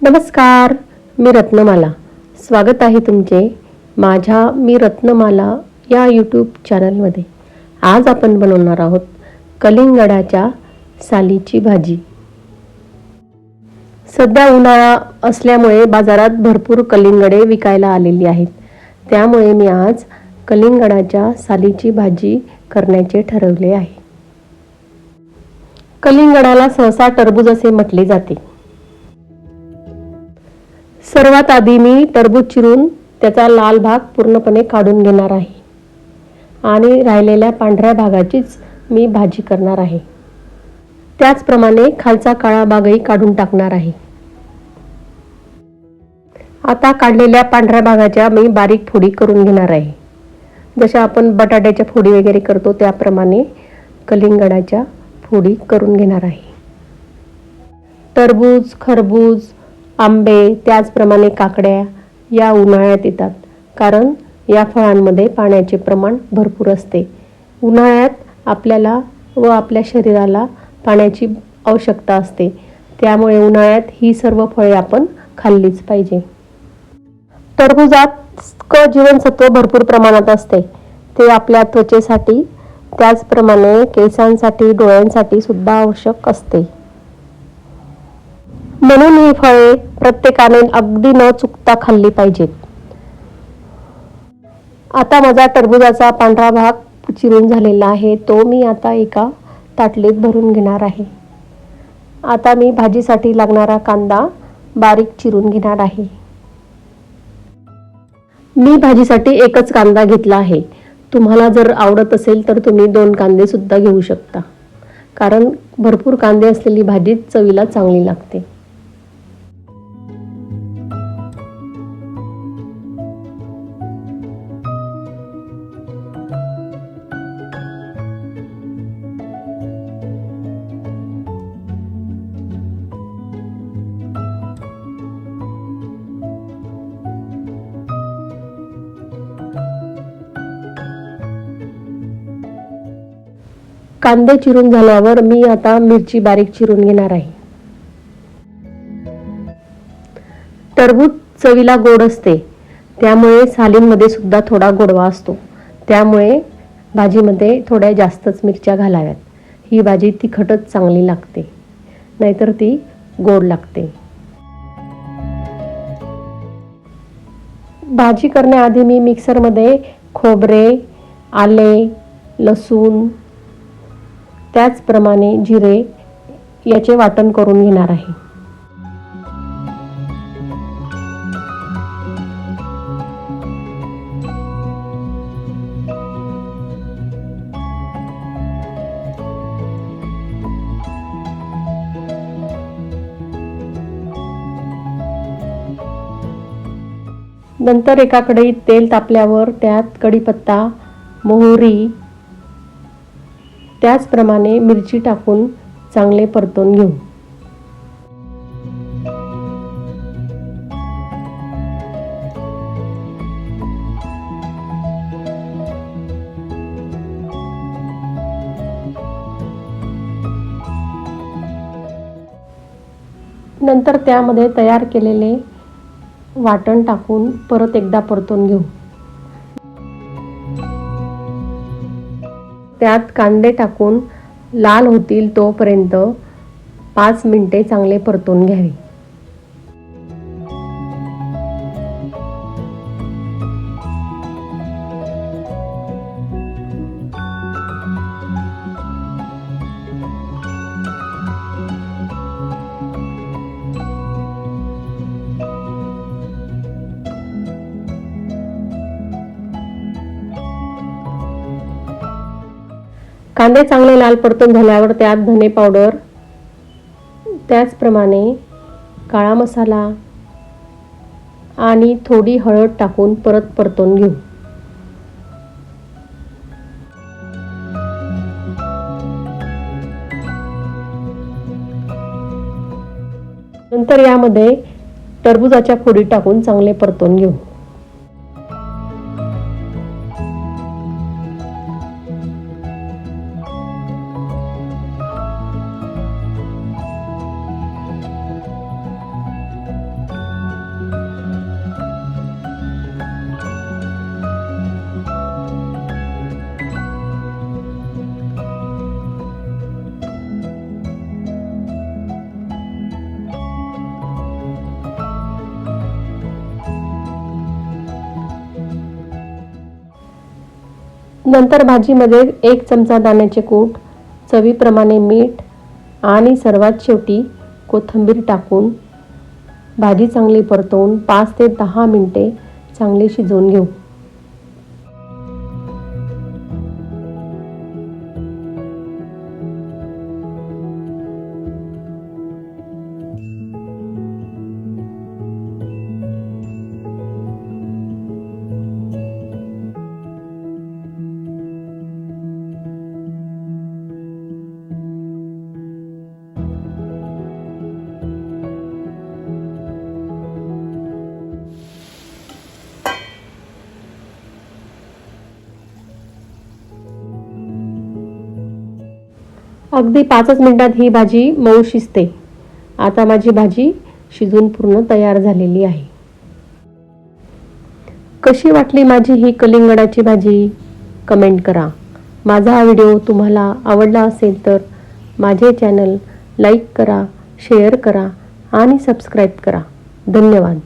नमस्कार मी रत्नमाला. स्वागत आहे तुमचे माझ्या मी रत्नमाला या यूट्यूब चॅनलमध्ये आज आपण बनवणार आहोत कलिंगडाच्या सालीची भाजी. सध्या उन्हाळा असल्यामुळे बाजारात भरपूर कलिंगडे विकायला आलेली आहेत. त्यामुळे मी आज कलिंगडाच्या सालीची भाजी करण्याचे ठरवले आहे. कलिंगडाला सहसा टरबूज असे म्हटले जाते. सर्वात आधी मी टरबूज चिरून त्याचा लाल भाग पूर्णपणे काढून घेणार आहे. आणि राहिलेल्या पांढऱ्या भागाचीच मी भाजी करणार आहे. त्याचप्रमाणे खालचा काळा भागही काढून टाकणार आहे. आता काढलेल्या पांढऱ्या भागाच्या मी बारीक फोडी करून घेणार आहे. जशा आपण बटाट्याच्या फोडी वगैरे करतो त्याप्रमाणे कलिंगडाच्या फोडी करून घेणार आहे. टरबूज खरबूज आंबे त्याचप्रमाणे काकड्या या उन्हाळ्यात येतात. कारण या फळांमध्ये पाण्याचे प्रमाण भरपूर असते. उन्हाळ्यात आपल्याला व आपल्या शरीराला पाण्याची आवश्यकता असते. त्यामुळे उन्हाळ्यात ही सर्व फळे आपण खाल्लीच पाहिजे. टरबुजात क जीवनसत्व भरपूर प्रमाणात असते. ते आपल्या त्वचेसाठी त्याचप्रमाणे केसांसाठी डोळ्यांसाठी सुद्धा आवश्यक असते. म्हणून ही फळे प्रत्येकाने अगदी न चुकता खाल्ली पाहिजेत. आता माझा टरबूजाचा पांढरा भाग चिरून झालेला आहे. तो मी आता एका ताटलीत भरून घेणार आहे. आता मी भाजीसाठी लागणारा कांदा बारीक चिरून घेणार आहे. मी भाजीसाठी एकच कांदा घेतला आहे. तुम्हाला जर आवडत असेल तर तुम्ही दोन कांदे सुद्धा घेऊ शकता. कारण भरपूर कांदे असलेली भाजी चवीला चांगली लागते. कांदे चिरून झाल्यावर मी आता मिरची बारीक चिरून घेणार आहे. टरबूज चवीला गोड असते. त्यामुळे सालींमध्ये सुद्धा थोडा गोडवा असतो. त्यामुळे भाजीमध्ये थोड्या जास्तच मिरच्या घालाव्यात. ही भाजी तिखटच चांगली लागते. नाहीतर ती गोड लागते. भाजी करण्याआधी मी मिक्सरमध्ये खोबरे आले लसूण त्याचप्रमाणे जिरे याचे वाटण करून घेणार आहे. नंतर एका कढईत तेल तापल्यावर त्यात कढीपत्ता मोहरी त्याचप्रमाणे मिरची टाकून चांगले परतून घेऊ. नंतर त्यामध्ये तयार केलेले वाटण टाकून परत एकदा परतून घेऊ. त्यात कांदे टाकून लाल होतील तोपर्यंत पाच मिनिटे चांगले परतून घ्यावे. कांदे चांगले लाल परतून झाल्यावर त्यात धने पावडर त्याचप्रमाणे काळा मसाला आणि थोडी हळद टाकून परत परतून घेऊ. नंतर यामध्ये टरबूजाच्या फोडी टाकून चांगले परतून घेऊ. नंतर भाजीमध्ये एक चमचा दाण्याचे कूट चवीप्रमाणे मीठ आणि सर्वात शेवटी कोथिंबीर टाकून भाजी चांगली परतवून पाच ते दहा मिनटे चांगली शिजवून घेऊ. अगदी पाचच मिनटात ही भाजी मऊ शिजते. आता माझी भाजी शिजून पूर्ण तयार झालेली आहे. कशी वाटली माझी ही कलिंगडाची भाजी? कमेंट करा. माझा हा व्हिडिओ तुम्हाला आवडला असेल तर माझे चॅनल लाईक करा शेअर करा आणि सबस्क्राईब करा. धन्यवाद.